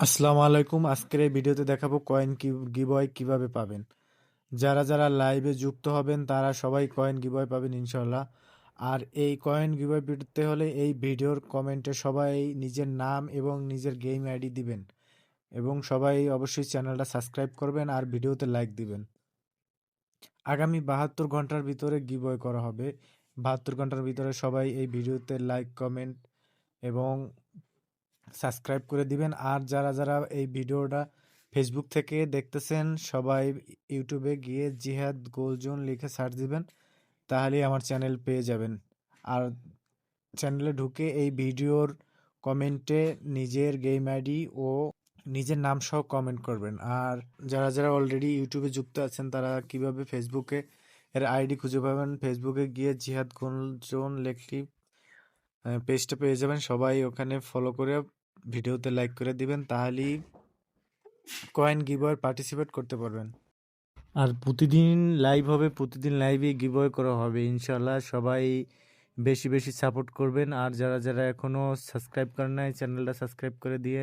আসসালামু আলাইকুম। আজকের এই ভিডিওতে দেখাবো কয়েন কি গিবয় কীভাবে পাবেন। যারা যারা লাইভে যুক্ত হবেন, তারা সবাই কয়েন গিবয় পাবেন ইনশাল্লাহ আর এই কয়েন গিবয় পেতে হলে এই ভিডিওর কমেন্টে সবাই নিজের নাম এবং নিজের গেম আইডি দিবেন এবং সবাই অবশ্যই চ্যানেলটা সাবস্ক্রাইব করবেন আর ভিডিওতে লাইক দিবেন। আগামী বাহাত্তর ঘণ্টার ভিতরে গিবয় করা হবে। বাহাত্তর ঘণ্টার ভিতরে সবাই এই ভিডিওতে লাইক কমেন্ট এবং সাবস্ক্রাইব করে দিবেন। আর যারা যারা এই ভিডিওটা ফেসবুক থেকে দেখতেছেন, সবাই ইউটিউবে গিয়ে জিহাদ গোলজোন লিখে সার্চ দিবেন, তাহলেই আমার চ্যানেল পেয়ে যাবেন। আর চ্যানেলে ঢুকে এই ভিডিওর কমেন্টে নিজের গেম আইডি ও নিজের নাম সহ কমেন্ট করবেন। আর যারা যারা অলরেডি ইউটিউবে যুক্ত আছেন, তারা কীভাবে ফেসবুকে এর আইডি খুঁজে পাবেন? ফেসবুকে গিয়ে জিহাদ গোলজোন লেখলি পেজটা পেয়ে যাবেন। সবাই ওখানে ফলো করে ভিডিওতে লাইক করে দিবেন, তাহলেই কয়েন গিভওয়ে পার্টিসিপেট করতে পারবেন। আর প্রতিদিন লাইভ হবে, প্রতিদিন লাইভে গিভওয়ে করা হবে ইনশাল্লাহ সবাই বেশি বেশি সাপোর্ট করবেন। আর যারা যারা এখনও সাবস্ক্রাইব করেন নাই চ্যানেলটা সাবস্ক্রাইব করে দিয়ে